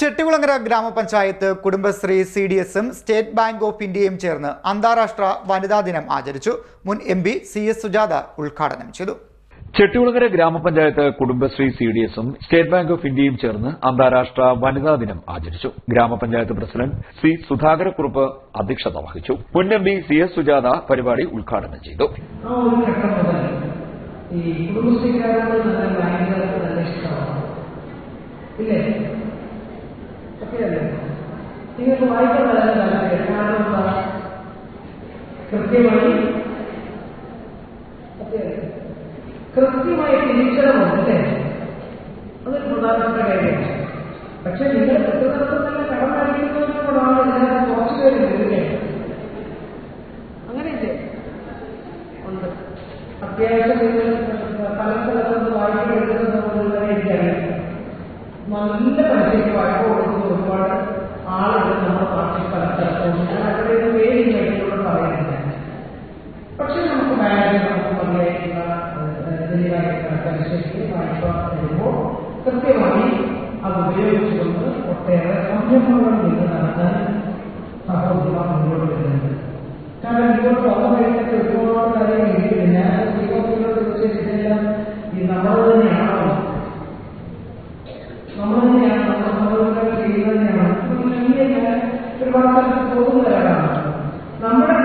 ചെട്ടികുളങ്ങര ഗ്രാമപഞ്ചായത്ത് Kudumbashree C D എസും state bank of ഇന്ത്യയും ചേർന്ന് അന്താരാഷ്ട്ര വനിതാ ദിനം ആചരിച്ചു. മുൻ M P C S Sujatha ഉദ്ഘാടനം ചെയ്തു. ചെട്ടികുളങ്ങര ഗ്രാമപഞ്ചായത്ത് കുടുംബശ്രീ സി ഡി എസും സ്റ്റേറ്റ് ബാങ്ക് ഓഫ് ഇന്ത്യയും ചേർന്ന് അന്താരാഷ്ട്ര വനിതാ ദിനം ആചരിച്ചു. ഗ്രാമപഞ്ചായത്ത് പ്രസിഡന്റ് സി സുധാകരക്കുറുപ്പ് അധ്യക്ഷത വഹിച്ചു. മുൻ M P C S Sujatha പരിപാടി ഉദ്ഘാടനം ചെയ്തു. ഈ കുടുംബശ്രീക്കാരോട് നിങ്ങൾക്ക് വായിക്കാൻ നല്ല താല്പര്യം കാരണം എന്താ? കൃത്യമായി കൃത്യമായ നിരീക്ഷണമുണ്ട് അല്ലേ? അതൊരു പ്രധാനപ്പെട്ട കാര്യമാണ്. പക്ഷെ നിങ്ങൾ കൃത്യതത്വം തന്നെ കടം കാണിക്കുന്നതിനോടാണ് ഇതിനകത്ത് കുറച്ച് പേര് വരില്ലേ? അങ്ങനെയല്ലേ? ഉണ്ട്. അത്യാവശ്യം നിങ്ങൾ പല സ്ഥലത്തുനിന്ന് വായ്പ എടുക്കുന്നത് എനിക്കറിയാം nilai kepada sesuatu apa ilmu tetapi lagi Abu Dhabi sebenarnya pertama sampai mana kita nakkan tahu apa mengenai dengan cara kita tahu mereka terkumpul dari ini dengan kita kita terus dengan di nama dan yang lain nama yang lain nama dan yang lain kita dan yang lain kita ini adalah perbualan kita untuk orang nama dan